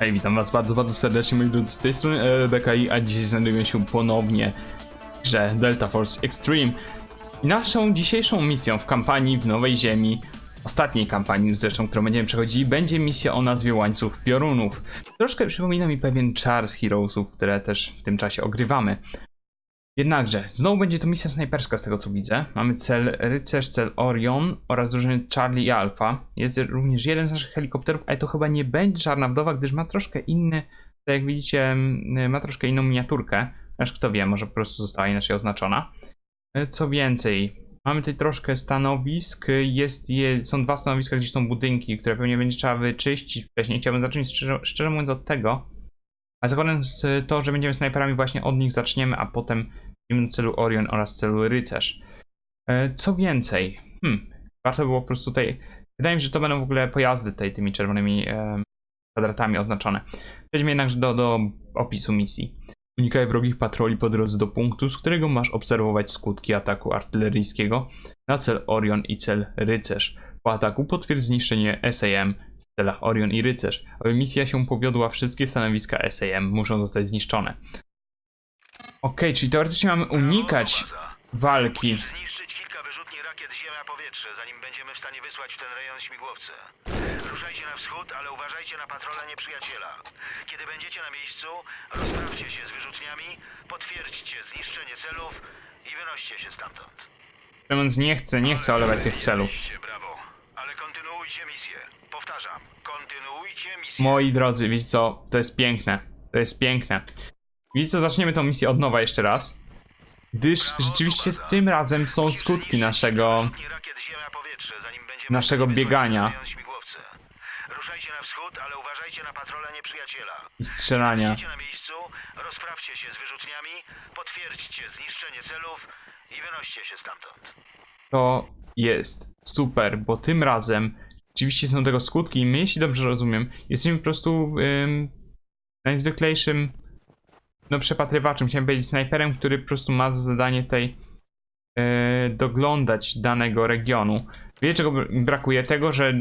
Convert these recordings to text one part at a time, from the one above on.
Hej, witam was bardzo, bardzo serdecznie, moi drodzy, z tej strony LBKI, a dzisiaj znajdujemy się ponownie w grze Delta Force Extreme. I naszą dzisiejszą misją w kampanii w Nowej Ziemi, ostatniej kampanii zresztą, którą będziemy przechodzili, będzie misja o nazwie Łańcuch Piorunów. Troszkę przypomina mi pewien czar z Heroesów, które też w tym czasie ogrywamy. Jednakże, znowu będzie to misja snajperska z tego co widzę. Mamy cel Rycerz, cel Orion oraz drużyny Charlie i Alpha. Jest również jeden z naszych helikopterów, ale to chyba nie będzie Czarna Wdowa, gdyż ma troszkę inny, tak jak widzicie, mm, ma troszkę inną miniaturkę. Aż kto wie, może po prostu została inaczej oznaczona. E, Co więcej, mamy tutaj troszkę stanowisk. Jest, je, są dwa stanowiska, gdzie są budynki, które pewnie będzie trzeba wyczyścić wcześniej. Chciałbym zacząć szczerze, szczerze mówiąc od tego. A zakładając e, to, że będziemy snajperami, właśnie od nich zaczniemy, a potem idziemy do celu Orion oraz celu Rycerz. E, Co więcej, hmm, warto było po prostu tutaj. Wydaje mi się, że to będą w ogóle pojazdy tutaj tymi czerwonymi e, kwadratami oznaczone. Przejdźmy jednak do, do opisu misji. Unikaj wrogich patroli po drodze do punktu, z którego masz obserwować skutki ataku artyleryjskiego na cel Orion i cel Rycerz. Po ataku potwierdź zniszczenie SAM celach Orion i Rycerz. Aby misja się powiodła, wszystkie stanowiska SAM muszą zostać zniszczone. Okej, czyli teoretycznie mamy unikać walki. Musisz zniszczyć kilka wyrzutni rakiet ziemia-powietrze, zanim będziemy w stanie wysłać w ten rejon śmigłowce. Ruszajcie na wschód, ale uważajcie na patrole nieprzyjaciela. Kiedy będziecie na miejscu, rozprawcie się z wyrzutniami, potwierdźcie zniszczenie celów i wynoście się stamtąd. Mówiąc, nie chcę, nie chcę olewać tych celów. Brawo. Ale kontynuujcie misję. Powtarzam, kontynuujcie misję. Moi drodzy, wiecie co? To jest piękne. To jest piękne. Wiecie co? Zaczniemy tą misję od nowa jeszcze raz. Gdyż rzeczywiście tym razem są skutki naszego. Naszego biegania. Ruszajcie na wschód, ale uważajcie na patrole nieprzyjaciela. i strzelania. Na miejscu, rozprawcie się z wyrzutniami, potwierdźcie zniszczenie celów i wynoście się stamtąd. To jest super, bo tym razem rzeczywiście są tego skutki i my, jeśli dobrze rozumiem, jesteśmy po prostu ym, najzwyklejszym no przepatrywaczem, chciałem powiedzieć snajperem, który po prostu ma za zadanie tutaj yy, doglądać danego regionu. Wiecie czego br- brakuje? Tego, że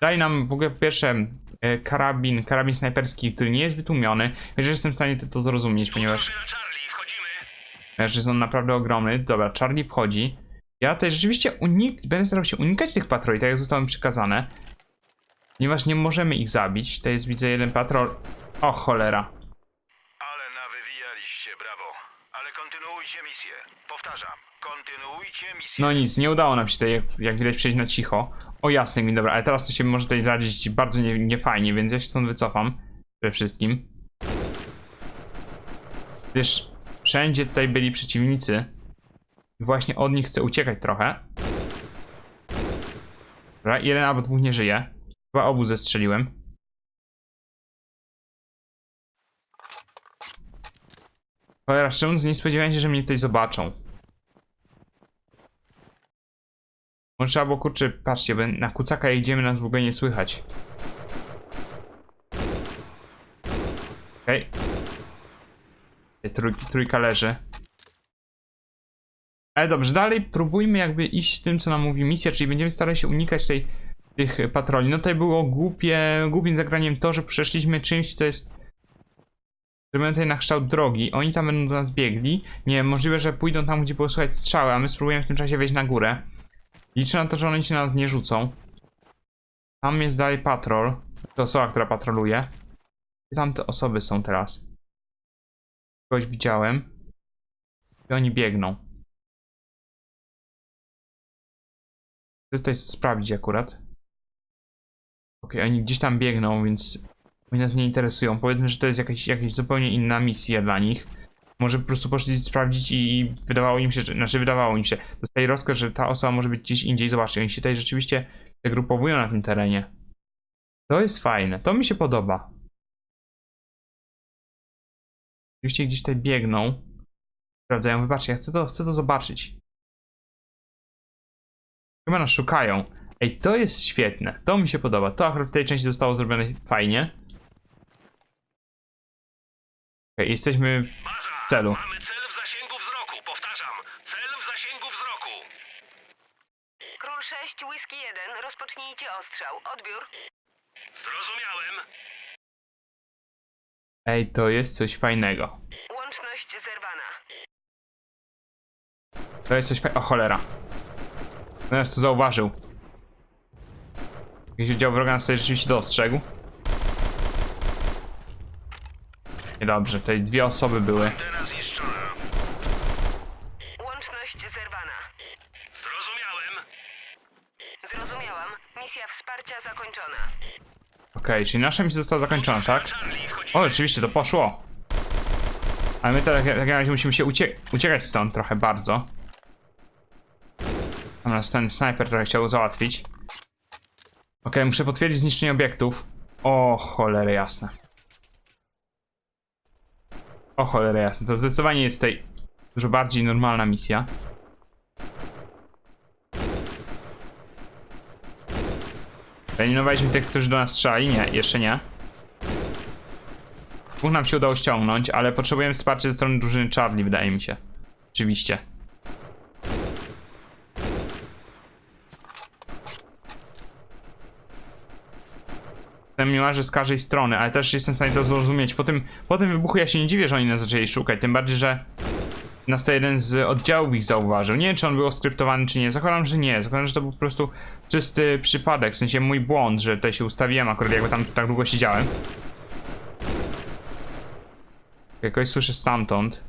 daj nam w ogóle po pierwsze yy, karabin, karabin snajperski, który nie jest wytłumiony, że jestem w stanie to, to zrozumieć, ponieważ Charlie, wchodzimy! że są naprawdę ogromny. Dobra, Charlie wchodzi. Ja tutaj rzeczywiście unik będę starał się unikać tych patroli, tak jak zostało mi przekazane. Ponieważ nie możemy ich zabić. To jest, widzę, jeden patrol. O, cholera. Ale nawywijaliście, brawo. Ale kontynuujcie misję. Powtarzam, kontynuujcie misję. No nic, nie udało nam się tutaj, jak, jak widać, przejść na cicho. O, jasny mi, dobra, ale teraz to się może tutaj zradzić bardzo nie- niefajnie, więc ja się stąd wycofam. Przede wszystkim. Wiesz, wszędzie tutaj byli przeciwnicy. Właśnie od nich chcę uciekać trochę. Dobra, jeden albo dwóch nie żyje. Chyba obu zestrzeliłem. Cholera, szczerze nie spodziewałem się, że mnie tutaj zobaczą. Może trzeba było, kurczę, patrzcie, na kucaka idziemy, nas w ogóle nie słychać. Okej. Okay. Trój, trójka leży. Ale dobrze, dalej próbujmy jakby iść z tym, co nam mówi misja, czyli będziemy starali się unikać tej, tych patroli. No tutaj było głupie, głupim zagraniem to, że przeszliśmy czymś, co jest Zrobimy tutaj na kształt drogi. Oni tam będą do nas biegli. Nie, możliwe, że pójdą tam, gdzie było słychać strzały, a my spróbujemy w tym czasie wejść na górę. Liczę na to, że oni się na nas nie rzucą. Tam jest dalej patrol. To osoba, która patroluje. Gdzie tam te osoby są teraz? Kogoś widziałem. I oni biegną. Chcę tutaj sprawdzić akurat. Okej, oni gdzieś tam biegną, więc oni nas nie interesują. Powiedzmy, że to jest jakaś, jakaś zupełnie inna misja dla nich. Może po prostu poszli sprawdzić i wydawało im się, że, znaczy wydawało im się, dostali rozkaz, że ta osoba może być gdzieś indziej. Zobaczcie, oni się tutaj rzeczywiście grupowują na tym terenie. To jest fajne, to mi się podoba. Oczywiście gdzieś tutaj biegną. Sprawdzają, wybaczcie, ja chcę to, chcę to zobaczyć. Chyba nas szukają. Ej, to jest świetne, to mi się podoba. To akurat w tej części zostało zrobione fajnie. Okej, jesteśmy w celu. Mamy cel w zasięgu wzroku. Powtarzam, cel w zasięgu wzroku. Król 6, whisky 1, rozpocznijcie ostrzał. Odbiór. Zrozumiałem. Ej, to jest coś fajnego. Łączność zerwana. To jest coś fajnego. O cholera. Teraz to zauważył. Jakiś oddział wroga nas tutaj rzeczywiście dostrzegł. Niedobrze, tutaj dwie osoby były. Antena zniszczona. Łączność zerwana. Zrozumiałem. Zrozumiałam. Misja wsparcia zakończona. Okej, czyli nasza misja została zakończona, tak? Charlie, wchodzi. O, rzeczywiście, to poszło. Ale my teraz jak razie musimy się ucie uciekać stąd trochę bardzo. Nas ten snajper trochę chciał załatwić. Okej, muszę potwierdzić zniszczenie obiektów. O, cholera jasne. O, cholera jasne. To zdecydowanie jest tej dużo bardziej normalna misja. Eliminowaliśmy tych, którzy do nas strzelali? Nie, jeszcze nie. Dwóch nam się udało ściągnąć, ale potrzebujemy wsparcia ze strony drużyny Charlie, wydaje mi się. Oczywiście. Miłarzy z każdej strony, ale też jestem w stanie to zrozumieć. Po tym, po tym wybuchu ja się nie dziwię, że oni nas zaczęli szukać, tym bardziej, że nas to jeden z oddziałów ich zauważył. Nie wiem, czy on był skryptowany, czy nie. Zakładam, że nie. Zakładam, że to był po prostu czysty przypadek, w sensie mój błąd, że tutaj się ustawiłem akurat, jakby tam tak długo siedziałem. Jakoś słyszę stamtąd.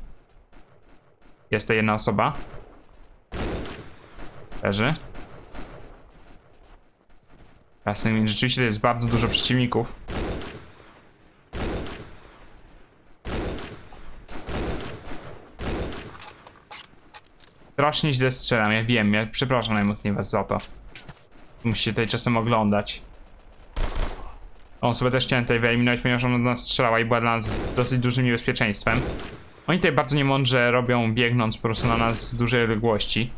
Jest to jedna osoba. Leży. Jasne, więc rzeczywiście to jest bardzo dużo przeciwników. Strasznie źle strzelam, ja wiem, ja przepraszam najmocniej was za to. Musicie tutaj czasem oglądać. On sobie też chciałem tutaj wyeliminować, ponieważ ona do nas strzelała i była dla nas dosyć dużym niebezpieczeństwem. Oni tutaj bardzo niemądrze robią, biegnąc po prostu na nas z dużej odległości.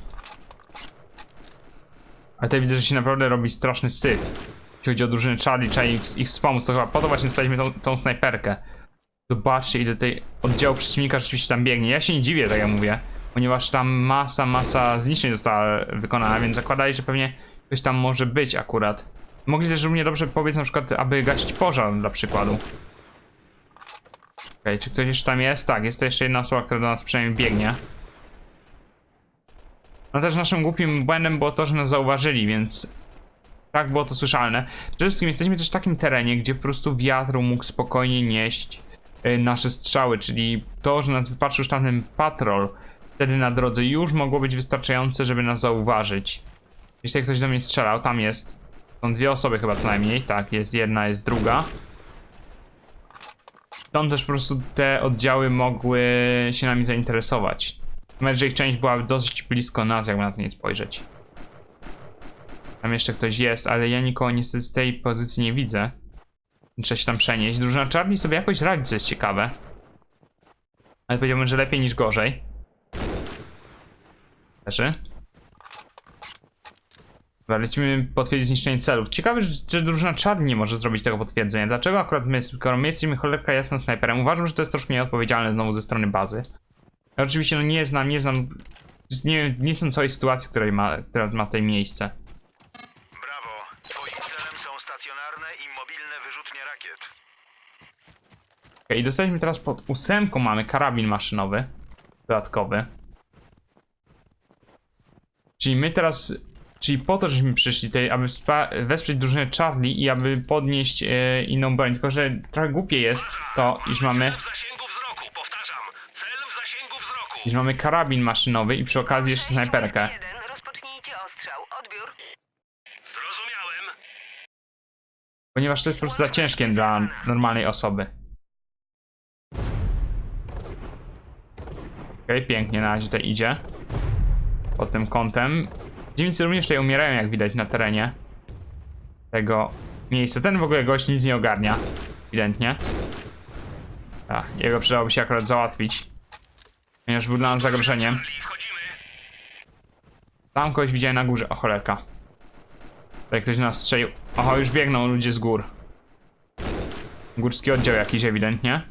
Ale tutaj widzę, że się naprawdę robi straszny syf. Jeśli chodzi o drużynę Charlie, trzeba ich, ich wspomóc, to chyba po to właśnie dostaliśmy tą, tą snajperkę. Zobaczcie, ile tej oddziału przeciwnika rzeczywiście tam biegnie. Ja się nie dziwię, tak jak mówię, ponieważ tam masa, masa zniszczeń została wykonana, więc zakładali, że pewnie ktoś tam może być akurat. Mogli też równie dobrze powiedzieć na przykład, aby gasić pożar dla przykładu. Okej, czy ktoś jeszcze tam jest? Tak, jest to jeszcze jedna osoba, która do nas przynajmniej biegnie. No też naszym głupim błędem było to, że nas zauważyli, więc tak było to słyszalne. Przede wszystkim jesteśmy też w takim terenie, gdzie po prostu wiatr mógł spokojnie nieść y, nasze strzały, czyli to, że nas wypatrzył tamten patrol wtedy na drodze już mogło być wystarczające, żeby nas zauważyć. Jeśli ktoś do mnie strzelał, tam jest. Są dwie osoby chyba co najmniej, tak, jest jedna, jest druga. Stąd też po prostu te oddziały mogły się nami zainteresować. Nawet, że ich część była dosyć blisko nas, jakby na to nie spojrzeć. Tam jeszcze ktoś jest, ale ja nikogo niestety z tej pozycji nie widzę. Trzeba się tam przenieść. Drużyna Charlie sobie jakoś radzi, co jest ciekawe. Ale powiedziałbym, że lepiej niż gorzej. Leży. Dobra, lecimy potwierdzić zniszczenie celów. Ciekawe, że, że drużyna Charlie nie może zrobić tego potwierdzenia. Dlaczego akurat my, skoro my jesteśmy cholerka jasną snajperem? Uważam, że to jest troszkę nieodpowiedzialne znowu ze strony bazy. Ja oczywiście no nie znam, nie znam, nie, nie znam całej sytuacji, której ma, która ma tutaj miejsce. Brawo. Twoim celem są stacjonarne i mobilne wyrzutnie rakiet. I dostaliśmy teraz pod ósemką mamy karabin maszynowy. Dodatkowy. Czyli my teraz, czyli po to, żeśmy przyszli tutaj, aby wspa- wesprzeć drużynę Charlie i aby podnieść e, inną broń. Tylko, że trochę głupie jest to, iż mamy, w zasięgu wzroku, powtarzam. Cel w iż mamy karabin maszynowy i przy okazji jeszcze snajperkę. Rozpocznijcie ostrzał. Odbiór. Zrozumiałem. Ponieważ to jest po prostu za ciężkie dla normalnej osoby. Okej, okay, pięknie na razie tutaj idzie. Pod tym kątem. Dziewicy również tutaj umierają, jak widać na terenie tego miejsca. Ten w ogóle gość nic nie ogarnia. Ewidentnie. A, jego przydałoby się akurat załatwić. Ponieważ był dla nas zagrożeniem. Tam kogoś widziałem na górze. O cholerka. Tutaj ktoś nas strzelił. Oho, już biegną ludzie z gór. Górski oddział jakiś ewidentnie.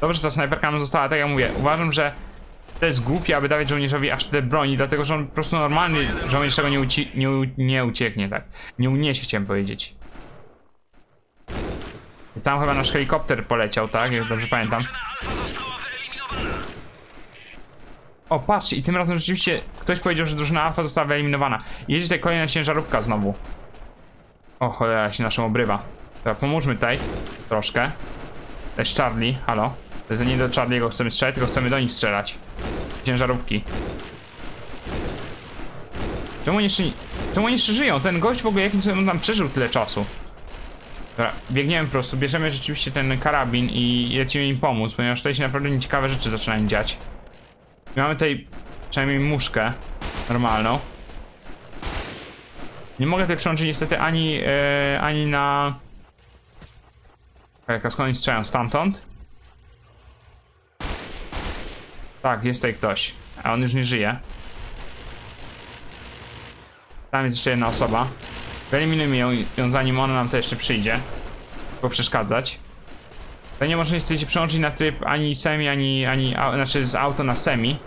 Dobrze, że ta snajperka nam została, tak jak mówię. Uważam, że to jest głupie, aby dawać żołnierzowi aż tyle broni, dlatego że on po prostu normalny żołnierz tego nie, uci nie, nie ucieknie, tak. Nie uniesie, chciałem powiedzieć. Tam chyba nasz helikopter poleciał, tak? Jak dobrze pamiętam. Drużyna Alfa została wyeliminowana. O, patrz, i tym razem rzeczywiście ktoś powiedział, że drużyna Alfa została wyeliminowana. Jedzie tutaj kolejna ciężarówka znowu. O, cholera się naszą obrywa. Dobra, pomóżmy tutaj troszkę. Jest Charlie, halo. To nie do Charlie'ego chcemy strzelać, tylko chcemy do nich strzelać. Ciężarówki. Czemu jeszcze, czemu oni jeszcze żyją? Ten gość w ogóle jakim sobie on tam przeżył tyle czasu? Dobra, biegniemy po prostu, bierzemy rzeczywiście ten karabin i lecimy im pomóc, ponieważ tutaj się naprawdę nieciekawe rzeczy zaczynają dziać. Mamy tutaj przynajmniej muszkę normalną. Nie mogę tutaj przełączyć niestety ani, e, ani na... Jaka skąd oni? Stamtąd? Tak, jest tutaj ktoś. A on już nie żyje. Tam jest jeszcze jedna osoba. Wyeliminujmy ją, ją zanim ona nam to jeszcze przyjdzie. Poprzeszkadzać. To nie można niestety się przełączyć na tryb ani semi, ani, ani au, znaczy z auto na semi.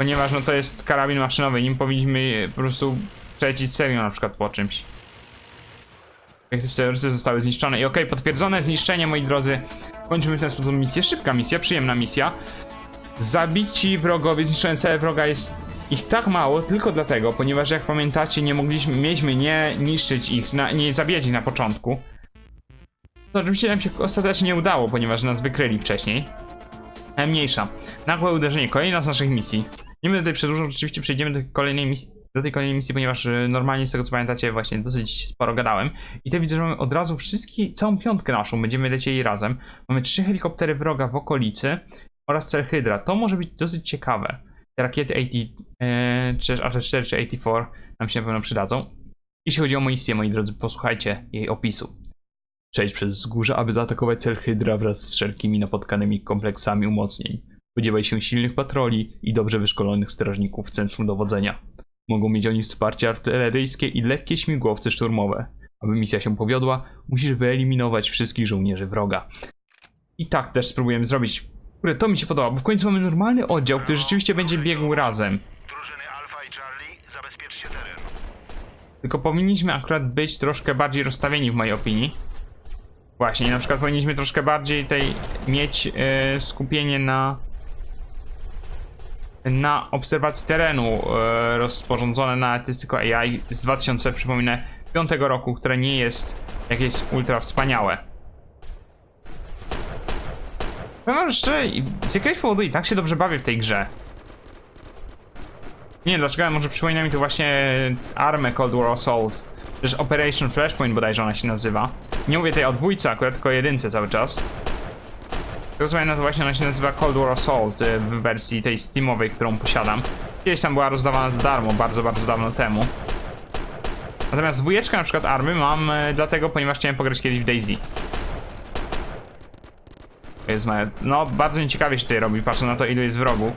Ponieważ no to jest karabin maszynowy, nim powinniśmy po prostu przelecieć serią na przykład po czymś. Serce zostały zniszczone i okej, potwierdzone zniszczenie moi drodzy. Kończymy w ten sposób misję, szybka misja, przyjemna misja. Zabici wrogowie, zniszczone cele wroga jest ich tak mało tylko dlatego, ponieważ jak pamiętacie nie mogliśmy, mieliśmy nie niszczyć ich, na, nie zabijać ich na początku. To oczywiście nam się ostatecznie nie udało, ponieważ nas wykryli wcześniej. Mniejsza. Nagłe uderzenie, kolejna z naszych misji. Nie będę tutaj przedłużał, rzeczywiście przejdziemy do kolejnej misji, do tej kolejnej misji, ponieważ y, normalnie z tego co pamiętacie właśnie dosyć sporo gadałem. I tutaj widzę, że mamy od razu wszystkie, całą piątkę naszą, będziemy lecieli razem. Mamy trzy helikoptery wroga w okolicy oraz cel Hydra. To może być dosyć ciekawe. Te rakiety 80, e, czy AT-4 czy 84 nam się na pewno przydadzą. Jeśli chodzi o misję, moi drodzy, posłuchajcie jej opisu. Przejdź przez wzgórze, aby zaatakować cel Hydra wraz z wszelkimi napotkanymi kompleksami umocnień. Spodziewaj się silnych patroli i dobrze wyszkolonych strażników w centrum dowodzenia. Mogą mieć oni wsparcie artyleryjskie i lekkie śmigłowce szturmowe. Aby misja się powiodła, musisz wyeliminować wszystkich żołnierzy wroga. I tak też spróbujemy zrobić. Kurde, to mi się podoba, bo w końcu mamy normalny oddział, który rzeczywiście będzie biegł razem. Drużyny Alfa i Charlie, zabezpieczcie teren. Tylko powinniśmy akurat być troszkę bardziej rozstawieni w mojej opinii. Właśnie, na przykład powinniśmy troszkę bardziej tej mieć e, skupienie na na obserwacji terenu e, rozporządzone na tylko AI z 2000, przypominę, 5 roku, które nie jest jakieś ultra wspaniałe. Powiem wam szczerze, z jakiegoś powodu i tak się dobrze bawię w tej grze. Nie dlaczego, może przypomina mi to właśnie armę Cold War Assault. Też Operation Flashpoint bodajże ona się nazywa. Nie mówię tej o dwójce akurat, tylko o jedynce cały czas. Pamiętam, to właśnie ona się nazywa Cold War Assault y, w wersji tej Steamowej, którą posiadam. Kiedyś tam była rozdawana za darmo, bardzo, bardzo dawno temu. Natomiast dwójeczkę na przykład army mam y, dlatego, ponieważ chciałem pograć kiedyś w. To jest. No, bardzo nieciekawie się tutaj robi, patrzę na to ilu jest wrogów.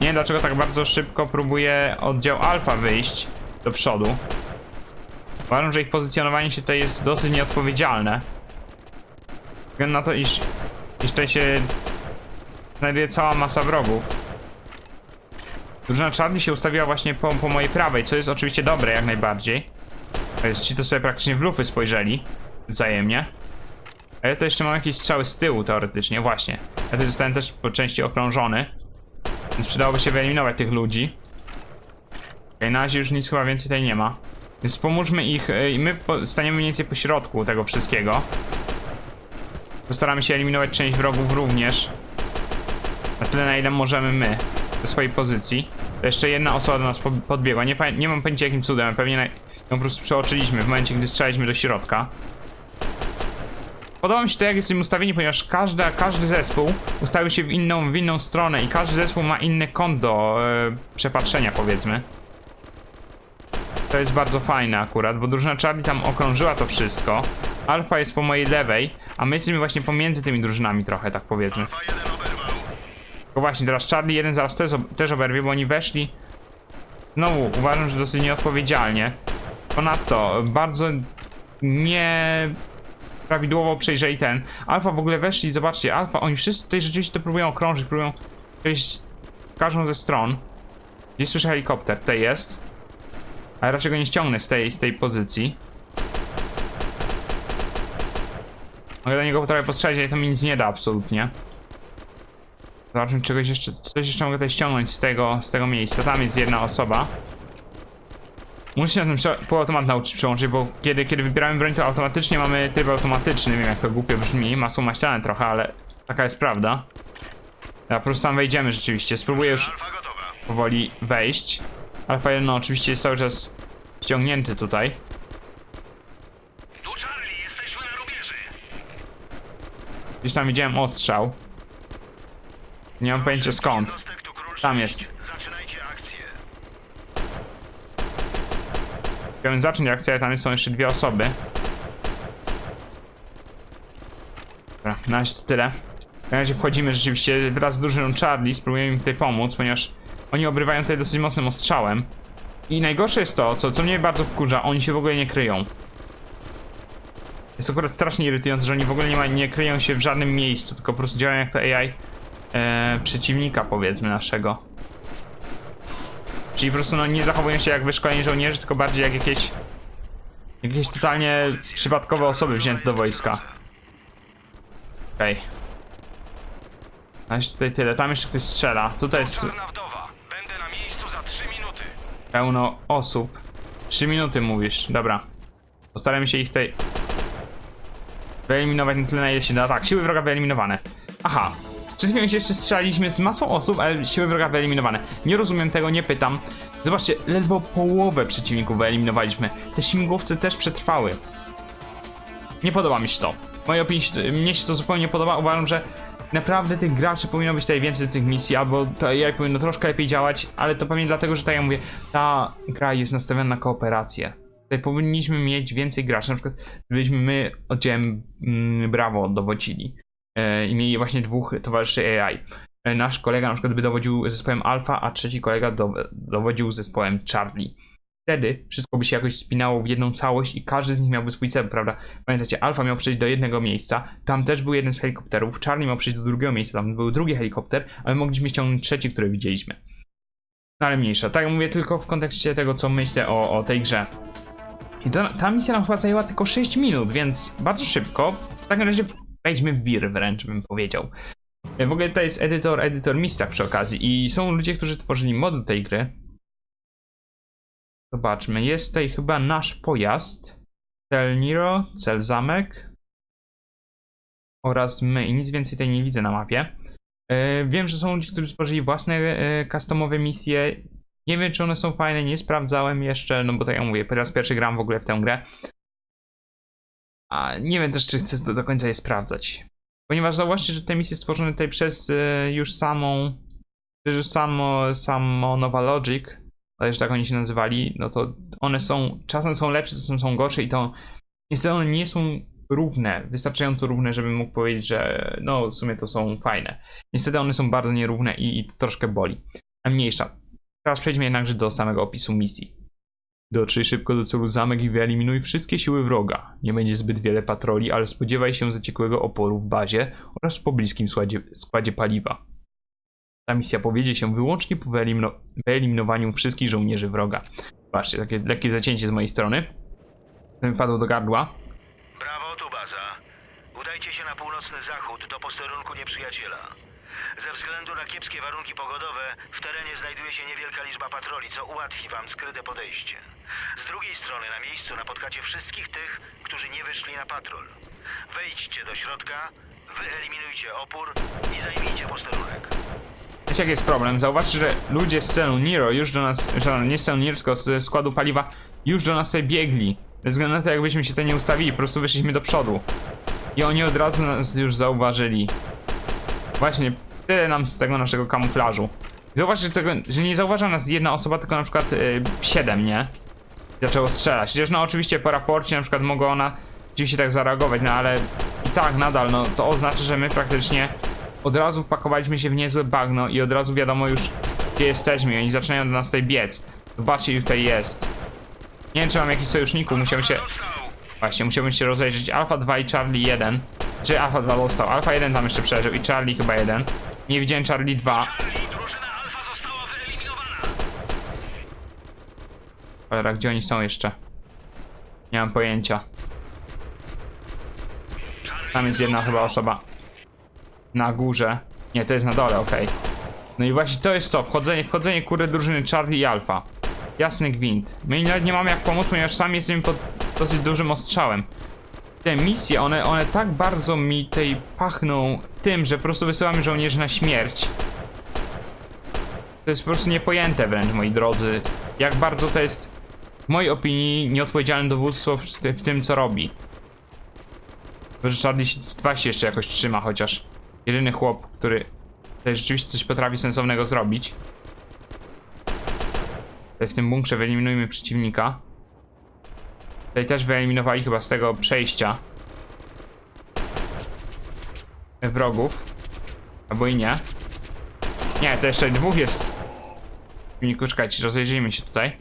Nie wiem dlaczego tak bardzo szybko próbuje oddział Alfa wyjść do przodu. Uważam, że ich pozycjonowanie się tutaj jest dosyć nieodpowiedzialne. Ze względu na to, iż, iż tutaj się znajduje cała masa wrogów. Drużyna Charlie się ustawiła właśnie po, po mojej prawej, co jest oczywiście dobre jak najbardziej. Jest, ci to sobie praktycznie w lufy spojrzeli wzajemnie. Ale to jeszcze mam jakieś strzały z tyłu teoretycznie, właśnie. Ja tutaj zostałem też po części okrążony. Więc przydałoby się wyeliminować tych ludzi. Okay, na razie już nic chyba więcej tutaj nie ma. Więc pomóżmy ich e, i my staniemy mniej więcej po środku tego wszystkiego. Postaramy się eliminować część wrogów również. Na tyle na ile możemy my. Ze swojej pozycji. To jeszcze jedna osoba do nas po- podbiegła. Nie, nie mam pojęcia jakim cudem. Pewnie na- ją po prostu przeoczyliśmy w momencie, gdy strzelaliśmy do środka. Podoba mi się to, jak jesteśmy ustawieni, ponieważ każda, każdy zespół ustawił się w inną, w inną stronę i każdy zespół ma inny kąt do e, przepatrzenia, powiedzmy. To jest bardzo fajne akurat, bo drużyna Charlie tam okrążyła to wszystko. Alfa jest po mojej lewej, a my jesteśmy właśnie pomiędzy tymi drużynami trochę, tak powiedzmy. Alfa 1 oberwał. Tylko właśnie, teraz Charlie jeden zaraz też, też oberwie, bo oni weszli. Znowu, uważam, że dosyć nieodpowiedzialnie. Ponadto, bardzo nie prawidłowo przejrzeli ten. Alfa w ogóle weszli, zobaczcie, Alfa, oni wszyscy tutaj rzeczywiście to próbują okrążyć, próbują przejść każdą ze stron. Gdzieś słyszę helikopter, tutaj jest. Ale raczej go nie ściągnę z tej, z tej pozycji. Mogę do niego trochę postrzelić, ale to mi nic nie da absolutnie. Zobaczmy czegoś jeszcze, coś jeszcze mogę tutaj ściągnąć z tego, z tego miejsca. Tam jest jedna osoba. Muszę się na tym półautomat nauczyć przełączyć, bo kiedy, kiedy wybieramy broń, to automatycznie mamy tryb automatyczny. Wiem jak to głupio brzmi, masło maślane trochę, ale taka jest prawda. Ja po prostu tam wejdziemy rzeczywiście. Spróbuję już powoli wejść. Alfa 1 no, oczywiście jest cały czas ściągnięty tutaj. Gdzieś tam widziałem ostrzał. Nie mam pojęcia skąd. Tam jest. Chciałbym zacząć akcję, ale tam są jeszcze dwie osoby. Dobra, na razie to tyle. Na razie wchodzimy rzeczywiście wraz z drużyną Charlie, spróbujemy im tutaj pomóc, ponieważ oni obrywają tutaj dosyć mocnym ostrzałem. I najgorsze jest to, co, co mnie bardzo wkurza, oni się w ogóle nie kryją. Jest akurat strasznie irytujące, że oni w ogóle nie, ma, nie kryją się w żadnym miejscu, tylko po prostu działają jak to AI e, przeciwnika, powiedzmy, naszego. Czyli po prostu no, nie zachowują się jak wyszkoleni żołnierze, tylko bardziej jak jakieś jakieś totalnie przypadkowe osoby wzięte do wojska. Okej. Razie tutaj tyle. Tam jeszcze ktoś strzela. Tutaj jest Czarna wdowa. Będę na miejscu za 3 minuty. pełno osób. 3 minuty mówisz. Dobra. Postaramy się ich tutaj wyeliminować na tyle, na ile się da. Tak, siły wroga wyeliminowane. Aha. Przed chwilą się jeszcze strzelaliśmy z masą osób, ale siły wroga wyeliminowane. Nie rozumiem tego, nie pytam. Zobaczcie, ledwo połowę przeciwników wyeliminowaliśmy. Te śmigłowce też przetrwały. Nie podoba mi się to. W mojej opinii mnie się to zupełnie nie podoba. Uważam, że naprawdę tych graczy powinno być tutaj więcej do tych misji, albo to AI powinno troszkę lepiej działać, ale to pewnie dlatego, że tak jak mówię, ta gra jest nastawiona na kooperację. Tutaj powinniśmy mieć więcej graczy, na przykład gdybyśmy my oddziałem mm, Bravo dowodzili e, i mieli właśnie dwóch towarzyszy AI. E, nasz kolega na przykład by dowodził zespołem Alpha, a trzeci kolega do, dowodził zespołem Charlie. Wtedy wszystko by się jakoś spinało w jedną całość i każdy z nich miałby swój cel, prawda? Pamiętacie, Alfa miał przejść do jednego miejsca, tam też był jeden z helikopterów, Charlie miał przejść do drugiego miejsca, tam był drugi helikopter, ale mogliśmy ściągnąć trzeci, który widzieliśmy. No ale mniejsza. Tak mówię tylko w kontekście tego, co myślę o, o tej grze. I to, ta misja nam chyba zajęła tylko 6 minut, więc bardzo szybko. W takim razie wejdźmy w wir wręcz, bym powiedział. E, W ogóle to jest edytor, edytor Mista przy okazji i są ludzie, którzy tworzyli mod do tej gry. Zobaczmy, jest tutaj chyba nasz pojazd. Cel Niro, cel zamek. Oraz my i nic więcej tutaj nie widzę na mapie. E, Wiem, że są ludzie, którzy stworzyli własne e, customowe misje. Nie wiem, czy one są fajne, nie sprawdzałem jeszcze, no bo tak jak mówię, po raz pierwszy gram w ogóle w tę grę. A nie wiem też, czy chcę do, do końca je sprawdzać. Ponieważ zauważcie, że te misje stworzone tutaj przez e, już samą, już samo, samo Nova Logic, ale że tak oni się nazywali, no to one są, czasem są lepsze, czasem są gorsze i to niestety one nie są równe, wystarczająco równe, żebym mógł powiedzieć, że no w sumie to są fajne. Niestety one są bardzo nierówne i, i to troszkę boli. A mniejsza. Teraz przejdźmy jednakże do samego opisu misji. Dotrzyj szybko do celu zamek i wyeliminuj wszystkie siły wroga. Nie będzie zbyt wiele patroli, ale spodziewaj się zaciekłego oporu w bazie oraz w pobliskim składzie, składzie paliwa. Ta misja powiedzie się wyłącznie po wyelimino- wyeliminowaniu wszystkich żołnierzy wroga. Patrzcie, takie lekkie zacięcie z mojej strony. Mi padło do gardła. Brawo, tu baza. Udajcie się na północny zachód do posterunku nieprzyjaciela. Ze względu na kiepskie warunki pogodowe w terenie znajduje się niewielka liczba patroli, co ułatwi wam skryte podejście. Z drugiej strony na miejscu napotkacie wszystkich tych, którzy nie wyszli na patrol. Wejdźcie do środka, wyeliminujcie opór i zajmijcie posterunek. Wiecie jaki jest problem? Zauważcie, że ludzie z celu Niro już do nas, że nie z celu Niro, tylko z składu paliwa już do nas tutaj biegli. Bez względu na to, jakbyśmy się tutaj nie ustawili, po prostu wyszliśmy do przodu. I oni od razu nas już zauważyli. Właśnie, tyle nam z tego naszego kamuflażu. Zauważcie, tego, że nie zauważa nas jedna osoba, tylko na przykład y, siedem, nie? Zaczęło strzelać. Chociaż no oczywiście po raporcie na przykład mogła ona oczywiście tak zareagować, no ale i tak nadal, no to oznacza, że my praktycznie od razu wpakowaliśmy się w niezłe bagno i od razu wiadomo już gdzie jesteśmy i oni zaczynają do nas tutaj biec. Zobaczcie, tutaj jest. Nie wiem, czy mam jakichś sojuszników, musiałbym się... Właśnie, musiałbym się rozejrzeć. Alpha 2 i Charlie 1. Czy Alpha 2 dostał? Alpha 1 tam jeszcze przeżył i Charlie chyba 1. Nie widziałem Charlie 2. Charlie, drużyna Alfa została wyeliminowana! Cholera, gdzie oni są jeszcze? Nie mam pojęcia. Tam jest jedna chyba osoba na górze. Nie, to jest na dole, okej. No i właśnie to jest to, wchodzenie, wchodzenie kurde drużyny Charlie i Alpha. Jasny gwint. My nawet nie mamy jak pomóc, ponieważ sami jesteśmy pod dosyć dużym ostrzałem. Te misje, one, one tak bardzo mi tej pachną tym, że po prostu wysyłamy żołnierzy na śmierć. To jest po prostu niepojęte wręcz, moi drodzy. Jak bardzo to jest, w mojej opinii, nieodpowiedzialne dowództwo w, w tym, co robi. Bo że Charlie się, dwa się jeszcze jakoś trzyma, chociaż jedyny chłop, który tutaj rzeczywiście coś potrafi sensownego zrobić. Tutaj w tym bunkrze wyeliminujmy przeciwnika. Tutaj też wyeliminowali chyba z tego przejścia wrogów. Albo i nie. Nie, to jeszcze dwóch jest. Przeciwniku, czekajcie, rozejrzyjmy się tutaj.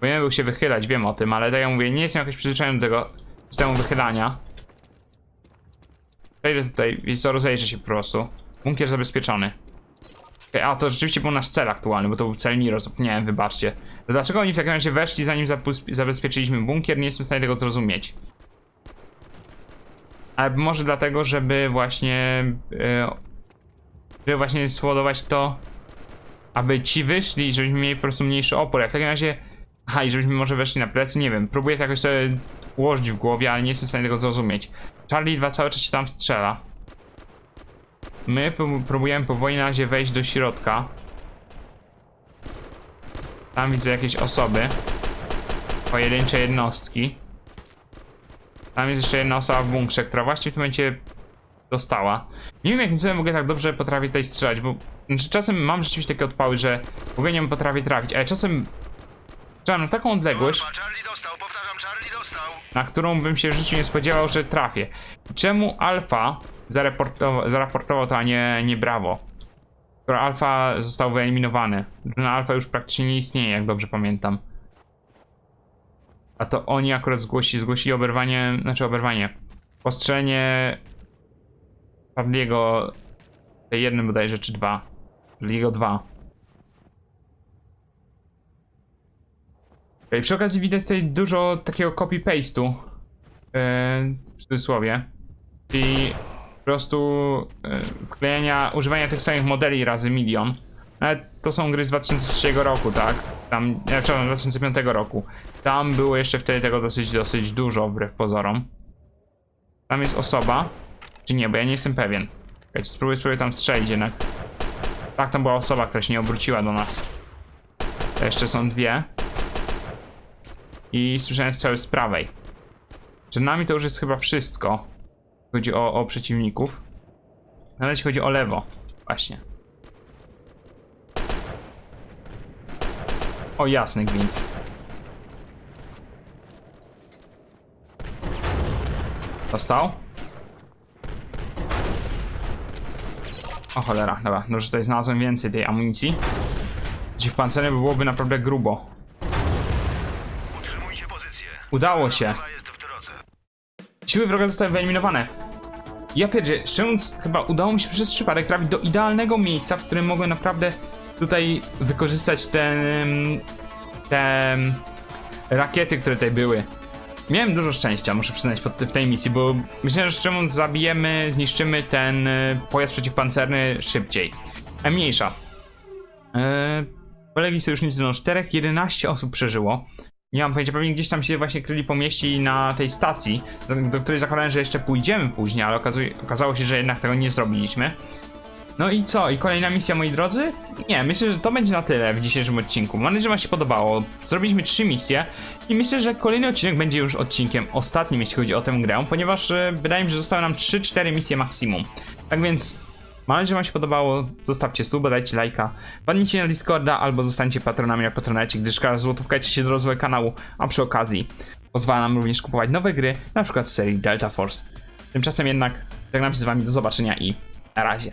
Powinien był się wychylać, wiem o tym, ale tak jak mówię, nie jestem jakoś przyzwyczajony do tego systemu wychylania. Przejdę tutaj, i co, rozejrzę się po prostu. Bunkier zabezpieczony. Okej, a to rzeczywiście był nasz cel aktualny, bo to był cel Niro, zapomniałem, wybaczcie. To dlaczego oni w takim razie weszli, zanim zabezpieczyliśmy bunkier? Nie jestem w stanie tego zrozumieć. Ale może dlatego, żeby właśnie... e, żeby właśnie spowodować to, aby ci wyszli żebyśmy mieli po prostu mniejszy opór. Jak w takim razie... Aha, i żebyśmy może weszli na plecy, nie wiem. Próbuję to jakoś sobie ułożyć w głowie, ale nie jestem w stanie tego zrozumieć. Charlie 2 cały czas się tam strzela. My prób- próbujemy powoli na razie wejść do środka. Tam widzę jakieś osoby. Pojedyncze jednostki. Tam jest jeszcze jedna osoba w bunkrze, która właśnie w tym momencie dostała. Nie wiem jakim cudem w ogóle tak dobrze potrafię tutaj strzelać, bo znaczy, czasem mam rzeczywiście takie odpały, że w ogóle nie potrafię trafić, ale czasem strzelam na taką odległość, na którą bym się w życiu nie spodziewał, że trafię. Czemu Alfa zareportował, zaraportował to, a nie, nie Bravo? Skoro Alfa został wyeliminowany. Drużyna Alfa już praktycznie nie istnieje, jak dobrze pamiętam. A to oni akurat zgłosi, zgłosili oberwanie, znaczy oberwanie. Postrzelenie Charlie'ego, tej jednym bodajże, czy dwa. Charlie'ego dwa. Okay, przy okazji widać tutaj dużo takiego copy-paste'u. Yy, w cudzysłowie. Czyli po prostu yy, wklejenia, używania tych samych modeli razy milion. Nawet to są gry z 2003 roku, tak? Tam, nie, przepraszam, 2005 roku. Tam było jeszcze wtedy tego dosyć, dosyć dużo, wbrew pozorom. Tam jest osoba. Czy nie, bo ja nie jestem pewien. Czekajcie, spróbuję sobie tam strzelić jednak. Tak, tam była osoba, która się nie obróciła do nas. To jeszcze są dwie. I słyszałem strzały z prawej. Przed nami to już jest chyba wszystko. Chodzi o, o przeciwników. Ale jeśli chodzi o lewo. Właśnie. O jasny gwint. Dostał? O cholera, dobra, dobrze tutaj znalazłem więcej tej amunicji. Dziwpancerny by byłoby naprawdę grubo. Udało się. Siły wroga zostały wyeliminowane. Ja pierdzie, szczęc chyba udało mi się przez przypadek trafić do idealnego miejsca, w którym mogłem naprawdę tutaj wykorzystać ten, te rakiety, które tutaj były. Miałem dużo szczęścia, muszę przyznać, w tej misji, bo myślałem, że szczerze zabijemy, zniszczymy ten e, pojazd przeciwpancerny szybciej. A mniejsza. Eee, polegli sojusznicy no 4, 11 osób przeżyło. Nie mam pojęcia, pewnie gdzieś tam się właśnie kryli po mieście i na tej stacji, do, do której zakładałem, że jeszcze pójdziemy później, ale okazuje, okazało się, że jednak tego nie zrobiliśmy. No i co? I kolejna misja, moi drodzy? Nie, myślę, że to będzie na tyle w dzisiejszym odcinku. Mam nadzieję, że Wam się podobało. Zrobiliśmy trzy misje i myślę, że kolejny odcinek będzie już odcinkiem ostatnim, jeśli chodzi o tę grę, ponieważ e, wydaje mi się, że zostały nam 3-4 misje maksimum. Tak więc Mam nadzieję, że Wam się podobało. Zostawcie suba, dajcie lajka, wpadnijcie na Discorda albo zostańcie patronami na Patronecie, gdyż każda złotówka się do rozwoju kanału, a przy okazji pozwala nam również kupować nowe gry, na przykład z serii Delta Force. Tymczasem jednak żegnam się z Wami, do zobaczenia i na razie.